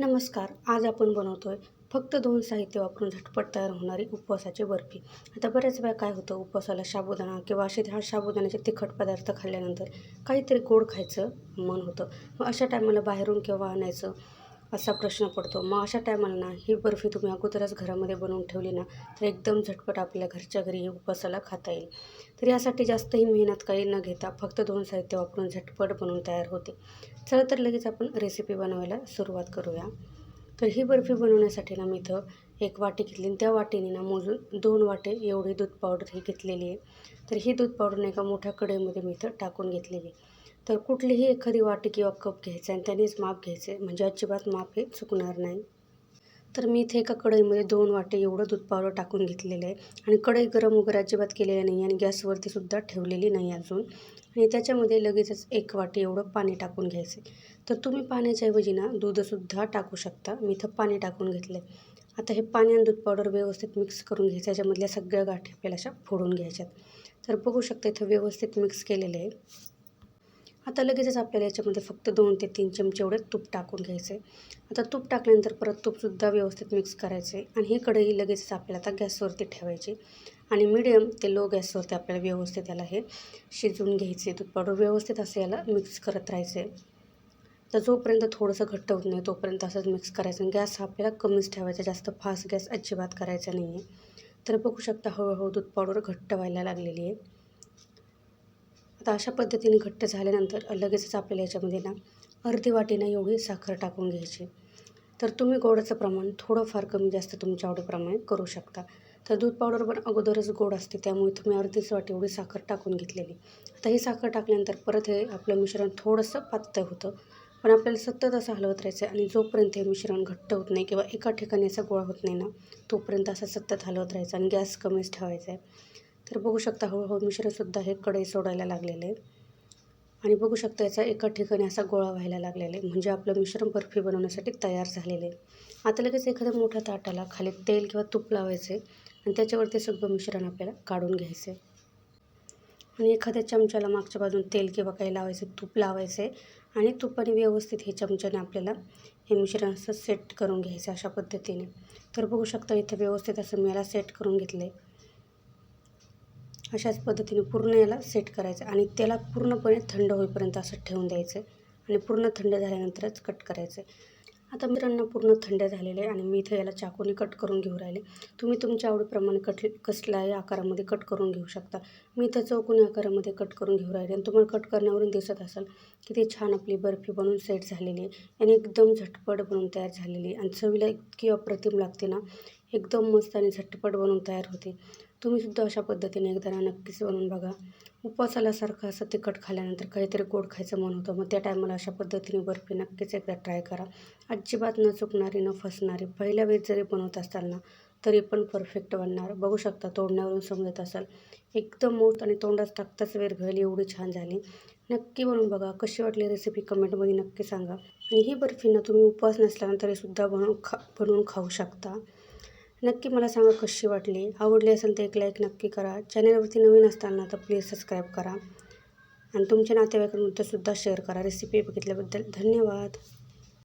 नमस्कार आज आपण बनवतोय फक्त दोन साहित्य वापरून झटपट तयार होणारी उपवासाची बर्फी. आता बऱ्याच वेळा काय होतं उपवासाला साबुदाणा किंवा असे ह्या साबुदाण्याचे तिखट पदार्थ खाल्ल्यानंतर काहीतरी गोड खायचं मन होतं. मग अशा टायमाला बाहेरून केव्हा आणायचं? असा प्रश्न पडतो. मग अशा टायमाला ना ही बर्फी तुम्ही अगोदरच घरामध्ये बनवून ठेवली ना तर एकदम झटपट आपल्या घरच्या घरी उपवासाला खाता येईल. तर यासाठी जास्तही मेहनत काही न घेता फक्त दोन साहित्य वापरून झटपट बनवून तयार होते. चला तर लगेच आपण रेसिपी बनवायला सुरुवात करूया. तर ही बर्फी बनवण्यासाठी ना मी इथं एक वाटी घेतली आणि त्या वाटीने ना मोजून दोन वाटे एवढी दूध पावडर ही घेतलेली आहे. तर ही दूध पावडर एका मोठ्या कढईमध्ये मी इथं टाकून घेतलेली आहे. तर कुठलीही एखादी वाटी किंवा कप घ्यायचा आणि त्यानेच माप घ्यायचे म्हणजे अजिबात माप हे चुकणार नाही. तर मी इथे एका कढईमध्ये दोन वाटे एवढं दूध पावडर टाकून घेतलेलं आहे. आणि कढई गरम वगैरे अजिबात केलेली नाही आणि गॅसवरती सुद्धा ठेवलेली नाही अजून. आणि त्याच्यामध्ये लगेचच एक वाटी एवढं पाणी टाकून घ्यायचं तर तुम्ही पाण्याच्या ऐवजी ना दूधसुद्धा टाकू शकता. मी इथं पाणी टाकून घेतलं आहे आता हे पाणी आणि दूध पावडर व्यवस्थित मिक्स करून घ्यायचं याच्यामधल्या सगळ्या गाठी आपल्याला अशा फोडून घ्यायच्यात. तर बघू शकता इथं व्यवस्थित मिक्स केलेलं आहे. आता लगेचच आपल्याला याच्यामध्ये फक्त दोन ते तीन चमचे एवढे तूप टाकून घ्यायचे आता तूप टाकल्यानंतर परत तूपसुद्धा व्यवस्थित मिक्स करायचे आणि ही कढई लगेचच आपल्याला आता गॅसवरती ठेवायची आणि मिडियम ते लो गॅसवरती आपल्याला व्यवस्थित याला हे शिजवून घ्यायचे दूध पावडर व्यवस्थित असं याला मिक्स करत राहायचे तर जोपर्यंत थोडंसं घट्ट होत नाही तोपर्यंत असंच मिक्स करायचं. आणि गॅस हा आपल्याला कमीच ठेवायचा. जास्त फास्ट गॅस अजिबात करायचा नाही आहे तर बघू शकता हळूहळू दूध पावडर घट्ट व्हायला लागलेली आहे आता अशा पद्धतीने घट्ट झाल्यानंतर लगेचच आपल्याला याच्यामध्ये ना अर्धी वाटीनं एवढी साखर टाकून घ्यायची. तर तुम्ही गोडाचं प्रमाण थोडंफार कमी जास्त तुमच्या आवडीप्रमाणे करू शकता. तर दूध पावडर पण अगोदरच गोड असते त्यामुळे तुम्ही अर्धीच वाटी एवढी साखर टाकून घेतलेली. आता ही साखर टाकल्यानंतर परत हे आपलं मिश्रण थोडंसं पातळ होतं. पण आपल्याला सतत असं हलवत राहायचं आहे आणि जोपर्यंत हे मिश्रण घट्ट होत नाही किंवा एका ठिकाणी असा गोळा होत नाही ना तोपर्यंत असं सतत हलवत राहायचं आणि गॅस कमीच ठेवायचा आहे. तर बघू शकता हळूहळू मिश्रणसुद्धा हे कढई सोडायला लागलेले आहे आणि बघू शकता याचा एका ठिकाणी असा गोळा व्हायला लागलेला आहे. म्हणजे आपलं मिश्रण बर्फी बनवण्यासाठी तयार झालेलं आहे. आता लगेच एखाद्या मोठ्या ताटाला खाली तेल किंवा तूप लावायचे आणि त्याच्यावरती सगळं मिश्रण आपल्याला काढून घ्यायचं. आणि एखाद्या चमच्याला मागच्या बाजून तेल किंवा काही लावायचे तूप लावायचे आणि तुपाने व्यवस्थित हे चमच्याने आपल्याला हे मिश्रण असं सेट करून घ्यायचं अशा पद्धतीने. तर बघू शकता इथे व्यवस्थित असं मी याला सेट करून घेतलं आहे अशाच पद्धतीने पूर्ण याला सेट करायचं आणि त्याला पूर्णपणे थंड होईपर्यंत असं ठेवून द्यायचं आणि पूर्ण थंड झाल्यानंतरच कट करायचं. आता मित्रांनो पूर्ण थंड झालेले आहे आणि मी इथं याला चाकूने कट करून घेऊ राहिले. तुम्ही तुमच्या आवडीप्रमाणे कट कसल्याही आकारामध्ये कट करून घेऊ शकता. मी इथं चौकोनी आकारामध्ये कट करून घेऊ राहिले आणि तुम्हाला कट करण्यावरून दिसत असाल की ती छान आपली बर्फी बनवून सेट झालेली आहे आणि एकदम झटपट बनवून तयार झालेली आणि चवीला इतकी अप्रतिम लागते ना एकदम मस्त आणि झटपट बनवून तयार होते. तुम्हीसुद्धा अशा पद्धतीने एकदा नक्कीच बनवून बघा. उपवासाला सारखं असं तिखट खाल्यानंतर काहीतरी गोड खायचं मन होतं. मग त्या टायमाला अशा पद्धतीने बर्फी नक्कीच एकदा ट्राय करा. अजिबात न चुकणारी न फसणारी पहिल्या वेळेस जरी बनवत असताना तरी पण परफेक्ट बनणार. बघू शकता तोडण्यावरून समजत असाल. एकदम मोठ आणि तोंडात टाकताच वेळ घाली एवढी छान झाली. नक्की बनवून बघा. कशी वाटली रेसिपी कमेंटमध्ये नक्की सांगा. आणि ही बर्फी ना तुम्ही उपवास नसल्यानंतर सुद्धा बनवून खा बनवून खाऊ शकता. नक्की मला सांगा कशी वाटली? आवडली असेल तर एक लाईक नक्की करा. चॅनलवरती नवीन असताना तर प्लीज सबस्क्राईब करा. आणि तुमच्या नातेवाईकांमध्ये सुद्धा शेअर करा. रेसिपी बघितल्याबद्दल धन्यवाद.